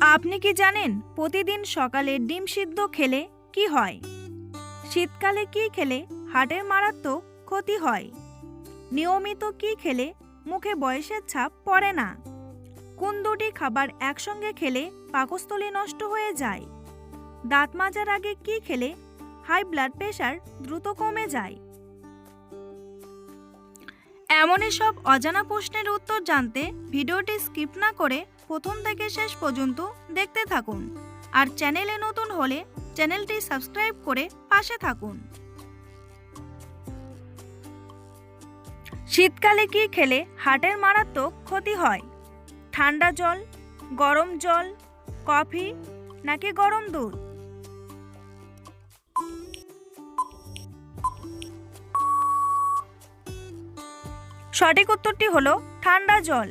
আপনি কি জানেন প্রতিদিন সকালে ডিম সিদ্ধ খেলে কি হয়? শীতকালে কি খেলে হার্টের মারাত্মক ক্ষতি হয়? নিয়মিত কি খেলে মুখে বয়সের ছাপ পড়ে না? কোন দুটি খাবার একসঙ্গে খেলে পাকস্থলী নষ্ট হয়ে যায়? দাঁত মাজার আগে কি খেলে হাই ব্লাড প্রেশার দ্রুত কমে যায়? এমনই সব অজানা প্রশ্নের উত্তর জানতে ভিডিওটি স্কিপ না করে প্রথম থেকে শেষ পর্যন্ত দেখতে থাকুন। আর চ্যানেলে নতুন হলে চ্যানেলটি সাবস্ক্রাইব করে পাশে থাকুন। শীতকালে কি খেলে হার্টের মারাত্মক ক্ষতি হয়? ঠান্ডা জল, গরম জল, কফি নাকি গরম দুধ? সঠিক উত্তরটি হলো ঠান্ডা জল।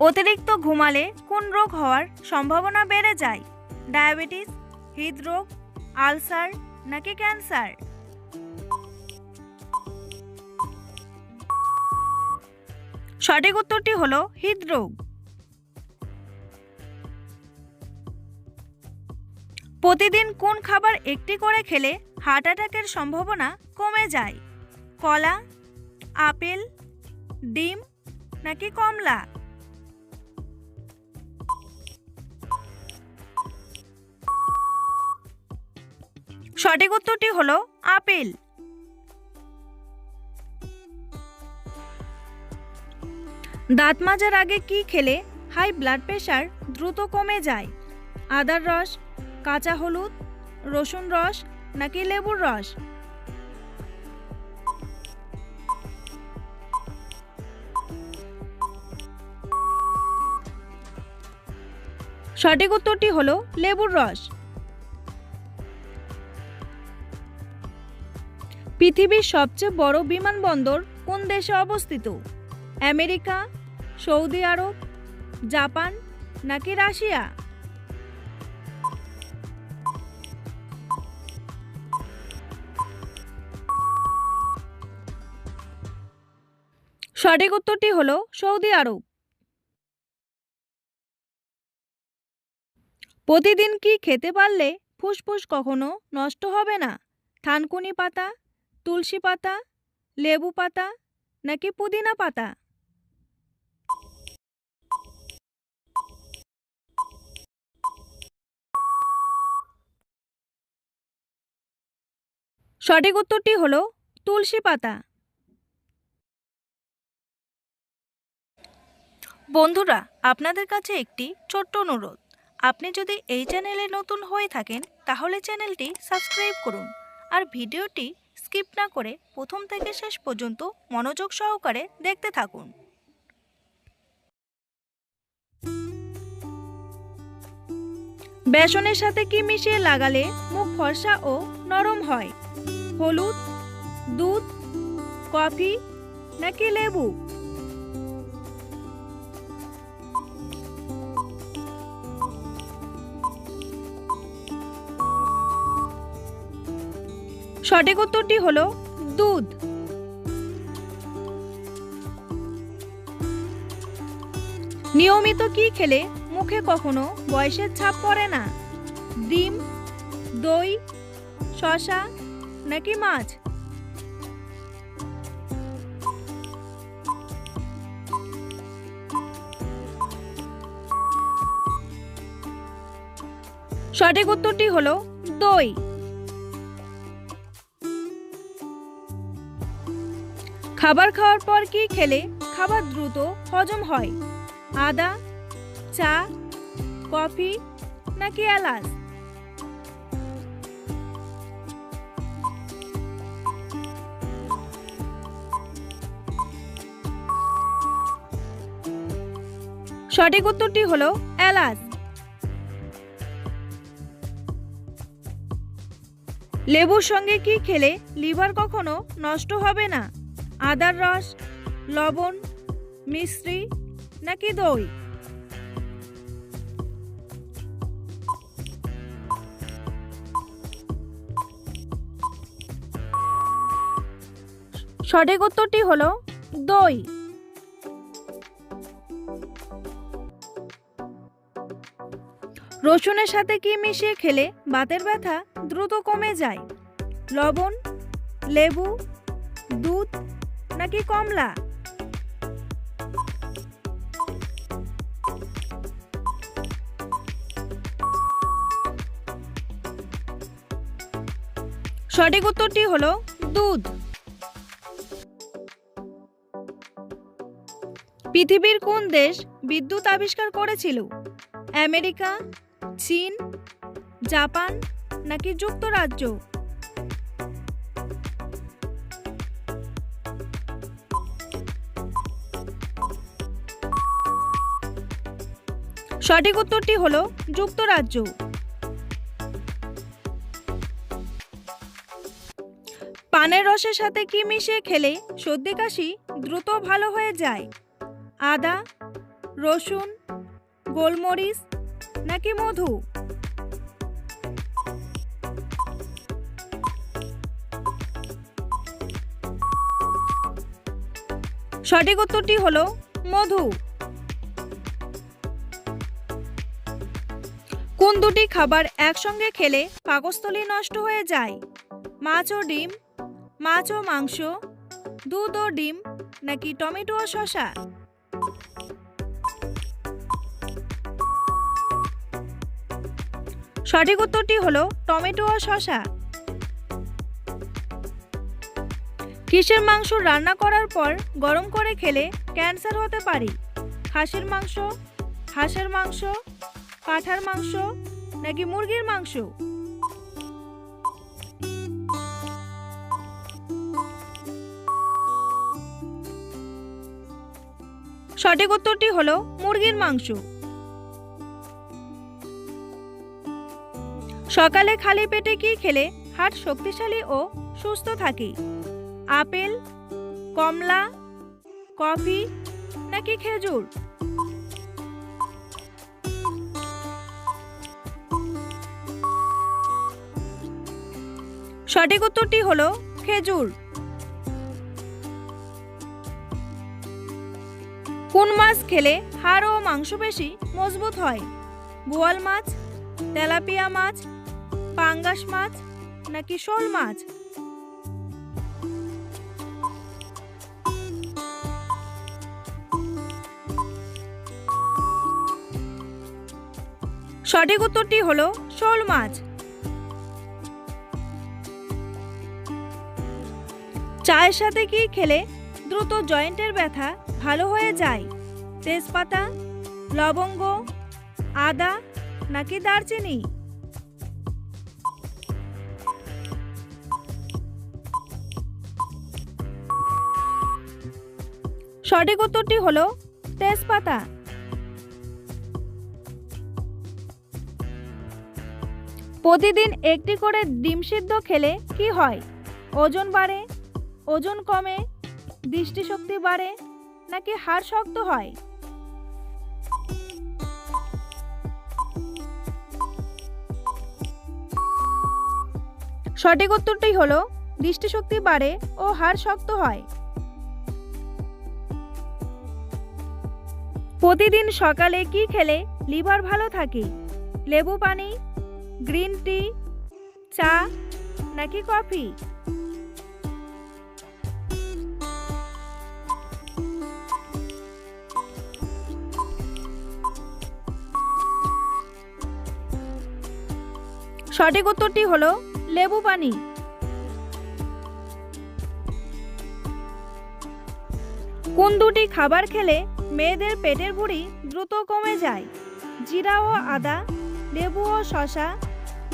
অতিরিক্ত ঘুমালে কোন রোগ হওয়ার সম্ভাবনা বেড়ে যায়? ডায়াবেটিস, হৃদরোগ, আলসার নাকি ক্যান্সার? সঠিক উত্তরটি হল হৃদরোগ। প্রতিদিন কোন খাবার একটি করে খেলে হার্ট অ্যাটাকের সম্ভাবনা কমে যায়? কলা, আপেল, ডিম নাকি কমলা? সঠিক উত্তরটি হলো আপেল। দাঁত মাজার আগে কি খেলে হাই ব্লাড প্রেশার দ্রুত কমে যায়? আদার রস, কাঁচা হলুদ, রসুন রস নাকি লেবুর রস? সঠিক উত্তরটি হলো লেবুর রস। পৃথিবীর সবচেয়ে বড় বিমানবন্দর কোন দেশে অবস্থিত? আমেরিকা, সৌদি আরব, জাপান নাকি রাশিয়া? সঠিক উত্তরটি হলো সৌদি আরব। প্রতিদিন কি খেতে পারলে ফুসফুস কখনো নষ্ট হবে না? থানকুনি পাতা তুলসী পাতা, লেবু পাতা নাকি পুদিনা পাতা? সঠিক উত্তরটি হল তুলসী পাতা। বন্ধুরা, আপনাদের কাছে একটি ছোট্ট অনুরোধ। আপনি যদি এই চ্যানেলে নতুন হয়ে থাকেন, তাহলে চ্যানেলটি সাবস্ক্রাইব করুন আর ভিডিওটি স্কিপ না করে প্রথম থেকে শেষ পর্যন্ত মনোযোগ সহকারে দেখতে থাকুন। বেসনের সাথে কি মিশিয়ে লাগালে মুখ ফর্সা ও নরম হয়? হলুদ, দুধ, কফি নাকি লেবু? সঠিক উত্তরটি হলো দুধ। নিয়মিত কি খেলে মুখে কখনো বয়সের ছাপ পড়ে না? ডিম, দই শশা নাকি মাছ? সঠিক উত্তরটি হলো দই। খাবার খাওয়ার পর কি খেলে খাবার দ্রুত হজম হয়? আদা, চা, কফি নাকি এলাচ? সঠিক উত্তরটি হলো এলাচ। লেবুর সঙ্গে কি খেলে লিভার কখনো নষ্ট হবে না? আদার রস, লবণ, মিশ্রি, নাকি দই? সঠিক উত্তরটি হলো দই। রসুনের সাথে কি মিশিয়ে খেলে বাতের ব্যথা দ্রুত কমে যায়? লবণ, লেবু, দুধ নাকি কমলা? সঠিক উত্তরটি হলো দুধ। পৃথিবীর কোন দেশ বিদ্যুৎ আবিষ্কার করেছিল? আমেরিকা, চীন, জাপান নাকি যুক্তরাজ্য? সঠিক উত্তরটি হল যুক্তরাজ্য। পানের রসের সাথে কি মিশিয়ে খেলে সর্দি কাশি দ্রুত ভালো হয়ে যায়? আদা, রসুন, গোলমরিচ নাকি মধু? সঠিক উত্তরটি হলো মধু। কোন দুটি খাবার একসঙ্গে খেলে পাকস্থলী নষ্ট হয়ে যায়? মাছ ও ডিম, মাছ ও মাংস, দুধ ও ডিম, নাকি টমেটো ও শসা? সঠিক উত্তরটি হলো টমেটো ও শসা। কিসের মাংস রান্না করার পর গরম করে খেলে ক্যান্সার হতে পারে? খাসির মাংস, হাঁসের মাংস পাঁঠার মাংস নাকি মুরগির মাংস? সঠিক উত্তরটি হলো মুরগির মাংস। সকালে খালি পেটে কি খেলে হাট শক্তিশালী ও সুস্থ থাকে? আপেল, কমলা, কফি নাকি খেজুর? সঠিক উত্তরটি হলো খেজুর। কোন মাছ খেলে হাড় ও মাংসপেশি মজবুত হয়? বোয়াল মাছ, তেলাপিয়া মাছ, পাঙ্গাস মাছ, নাকি শোল মাছ? সঠিক উত্তরটি হলো শোল মাছ। চায়ের সাথে কি খেলে দ্রুত জয়েন্টের ব্যথা ভালো হয়ে যায়। তেজপাতা, লবঙ্গ, আদা নাকি দারচিনি? সঠিক উত্তরটি হলো তেজপাতা। প্রতিদিন একটি করে ডিম সিদ্ধ খেলে কি হয়? ওজন বাড়ে ওজন কমে, দৃষ্টিশক্তি বাড়ে, নাকি হাড় শক্ত হয়? সঠিক উত্তরটি হলো, দৃষ্টিশক্তি বাড়ে ও হাড় শক্ত হয়। প্রতিদিন সকালে কি খেলে লিভার ভালো থাকে? লেবু পানি, গ্রিন টি, চা, নাকি কফি? সঠিক উত্তরটি হলো লেবু পানি। কোন দুটি খাবার খেলে মেয়েদের পেটের ভুঁড়ি দ্রুত কমে যায়? জিরা ও আদা, লেবু ও শশা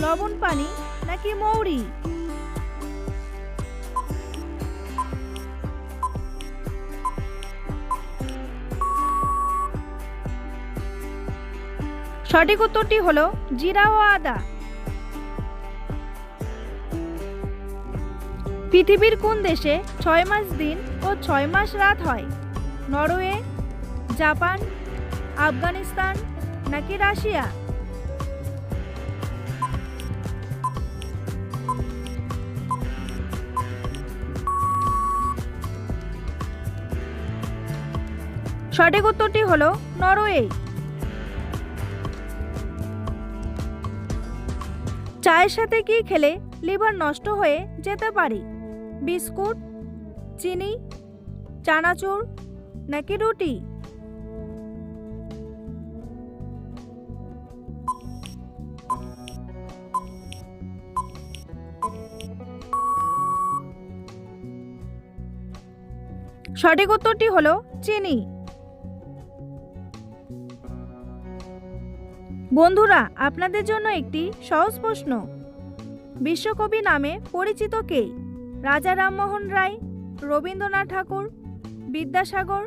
লবণ পানি নাকি মৌরি? সঠিক উত্তরটি হলো জিরা ও আদা। পৃথিবীর কোন দেশে ছয় মাস দিন ও ছয় মাস রাত হয়? নরওয়ে, জাপান, আফগানিস্তান নাকি রাশিয়া? সঠিক উত্তরটি হলো নরওয়ে। চায়ের সাথে কি খেলে লিভার নষ্ট হয়ে যেতে পারে? বিস্কুট, চিনি, চানাচুর, নাকি রুটি? সঠিক উত্তরটি হলো চিনি। বন্ধুরা, আপনাদের জন্য একটি সহজ প্রশ্ন। বিশ্বকবি নামে পরিচিত কে? রাজা রামমোহন রায়, রবীন্দ্রনাথ ঠাকুর, বিদ্যাসাগর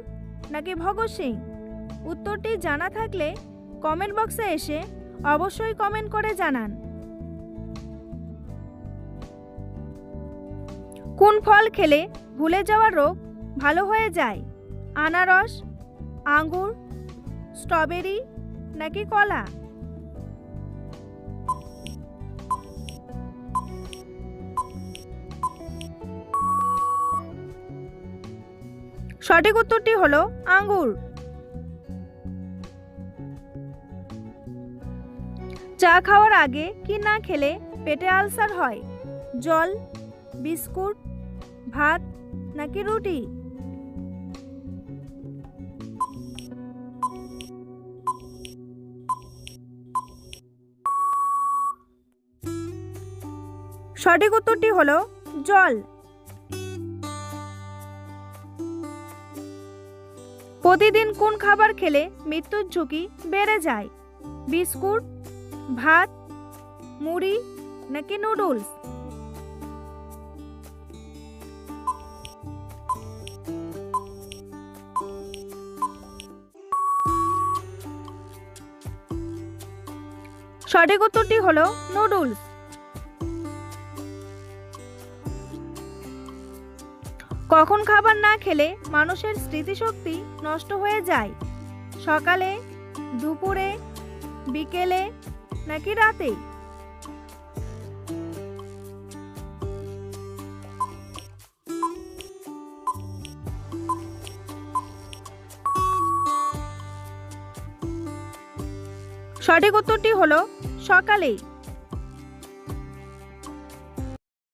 নাকি ভগৎ সিং? উত্তরটি জানা থাকলে কমেন্ট বক্সে এসে অবশ্যই কমেন্ট করে জানান। কোন ফল খেলে ভুলে যাওয়া রোগ ভালো হয়ে যায়? আনারস, আঙ্গুর, স্ট্রবেরি নাকি কলা? সঠিক উত্তরটি হলো আঙ্গুর। চা খাওয়ার আগে কি না খেলে পেটে আলসার হয়? জল, বিস্কুট, ভাত নাকি রুটি? সঠিক উত্তরটি হলো জল। প্রতিদিন কোন খাবার খেলে মৃত্যুর ঝুঁকি বেড়ে যায়? বিস্কুট, ভাত, মুড়ি নাকি নুডলস? সঠিক উত্তরটি হলো নুডলস। কখন খাবার না খেলে মানুষের স্মৃতিশক্তি নষ্ট হয়ে যায়? সকালে, দুপুরে, বিকেলে নাকি রাতে সঠিক উত্তরটি হলো সকালেই।